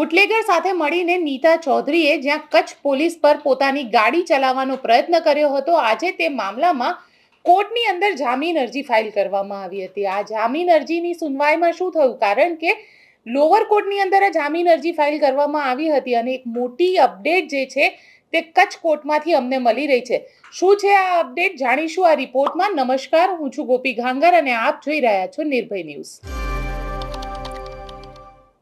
Bootlegger સાથે મળીને નીતા ચૌધરીએ જ્યાં કચ્છ પોલીસ પર પોતાની ગાડી ચલાવવાનો પ્રયત્ન કર્યો હતો, આજે તે મામલામાં કોર્ટની અંદર જામીન અરજી ફાઇલ કરવામાં આવી હતી. આ જામીન અરજીની સુનવાઈમાં શું થયું? કારણ કે લોઅર કોર્ટની અંદર જામીન અરજી ફાઇલ કરવામાં આવી હતી અને એક મોટી અપડેટ જે છે તે કચ્છ કોર્ટમાંથી અમને મળી રહી છે. શું છે આ અપડેટ? જાણીશું આ રિપોર્ટમાં. નમસ્કાર, હું છું ગોપી ઘાંગર અને આપ જોઈ રહ્યા છો નિર્ભય ન્યૂઝ.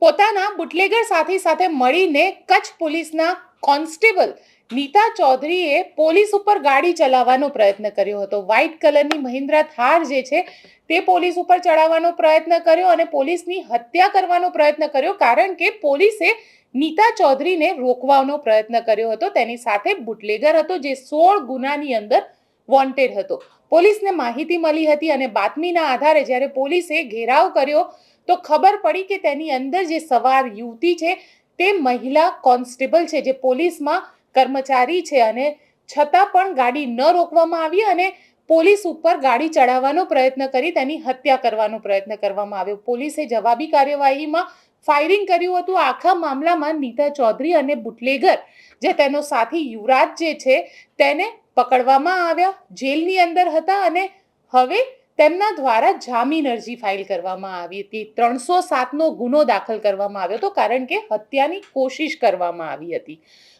પોતાના બુટલેગર સાથી સાથે મળીને કચ્છ પોલીસના કોન્સ્ટેબલ નીતા ચૌધરીએ પોલીસ ઉપર ગાડી ચલાવવાનો પ્રયત્ન કર્યો હતો. વ્હાઇટ કલરની મહિન્દ્રા થાર જે છે તે પોલીસ ઉપર ચડાવવાનો પ્રયત્ન કર્યો અને પોલીસની હત્યા કરવાનો પ્રયત્ન કર્યો કારણ કે પોલીસે નીતા ચૌધરીને રોકવાનો પ્રયત્ન કર્યો હતો. તેની સાથે બુટલેગર હતો જે સોળ ગુનાની અંદર વોન્ટેડ હતો. પોલીસને માહિતી મળી હતી અને બાતમીના આધારે જ્યારે પોલીસે ઘેરાવ કર્યો તો ખબર પડી કે તેની અંદર જે સવાર યુવતી છે, તે મહિલા કોન્સ્ટેબલ છે, જે પોલીસમાં કર્મચારી છે અને છતાં પણ ગાડી ન રોકવામાં આવી અને પોલીસ ઉપર ગાડી ચડાવવાનો પ્રયત્ન કરી, તેની હત્યા કરવાનો પ્રયત્ન કરવામાં આવ્યો. પોલીસે જવાબી કાર્યવાહીમાં ફાયરિંગ કર્યું હતું. આખા મામલામાં નીતા ચૌધરી અને બુટલેગર, જે તેનો સાથી યુવરાજ જે છે, તેને પકડવામાં આવ્યા, જેલની અંદર હતા અને હવે તેમના દ્વારા જામીન અરજી ફાઇલ કરવામાં આવી હતી. ત્રણસો સાતનો ગુનો દાખલ કરવામાં આવ્યો હતો કારણ કે હત્યાની કોશિશ કરવામાં આવી હતી.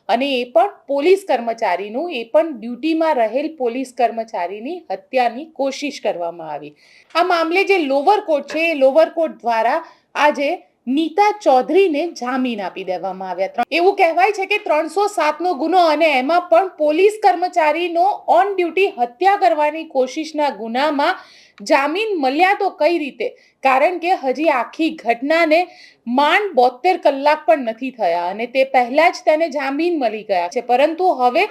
અને એ પણ પોલીસ કર્મચારીનું, એ પણ ડ્યુટીમાં રહેલ પોલીસ કર્મચારીની હત્યાની કોશિશ કરવામાં આવી. આ મામલે જે લોવર કોર્ટ છે, એ લોવર કોર્ટ દ્વારા આજે નીતા ચૌધરીને જામીન આપી દેવામાં આવ્યા. એવું કહેવાય છે કે ત્રણસો સાતનો ગુનો અને એમાં પણ પોલીસ કર્મચારીનો ઓન ડ્યુટી હત્યા કરવાની કોશિશના ગુનામાં જામીન મળ્યા તો કઈ રીતે? કારણ કે હજી આખી ઘટનાને માંડ બોતેર કલાક પણ નથી થયા અને તે પહેલા જ તેને જામીન મળી ગયા છે. પરંતુ હવે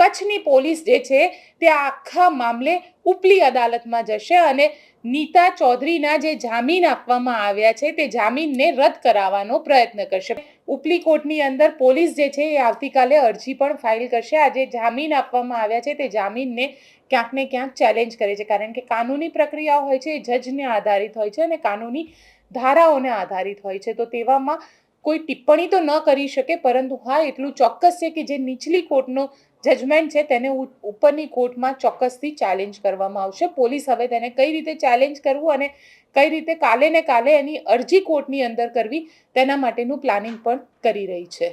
કચ્છની પોલીસ જે છે તે આખા મામલે ઉપલી અદાલતમાં જશે અને નીતા ચૌધરીના જે જામીન આપવામાં આવ્યા છે તે જામીનને રદ કરાવવાનો પ્રયત્ન કરશે. ઉપલી કોર્ટની અંદર પોલીસ જે છે એ આવતીકાલે અરજી પણ ફાઇલ કરશે. આ જે જામીન આપવામાં આવ્યા છે તે જામીનને ક્યાંક ને ક્યાંક ચેલેન્જ કરે છે. કારણ કે કાનૂની પ્રક્રિયાઓ હોય છે એ જજને આધારિત હોય છે અને કાનૂની ધારાઓને આધારિત હોય છે. તો તેવામાં કોઈ ટિપ્પણી તો ન કરી શકે, પરંતુ હા, એટલું ચોક્કસ છે કે જે નીચલી કોર્ટનો જજમેન્ટ છે તેને ઉપરની કોર્ટમાં ચોક્કસથી ચેલેન્જ કરવામાં આવશે. પોલીસ હવે તેને કઈ રીતે ચેલેન્જ કરવું અને કઈ રીતે કાલે ને કાલે એની અરજી કોર્ટની અંદર કરવી તેના માટેનું પ્લાનિંગ પણ કરી રહી છે.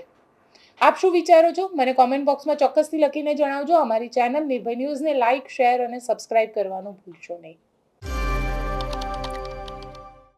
આપ શું વિચારો છો? મને કોમેન્ટ બોક્સમાં ચોક્કસથી લખીને જણાવજો. અમારી ચેનલ નિર્ભય ન્યૂઝને લાઇક શેર અને સબસ્ક્રાઇબ કરવાનું ભૂલશો નહીં.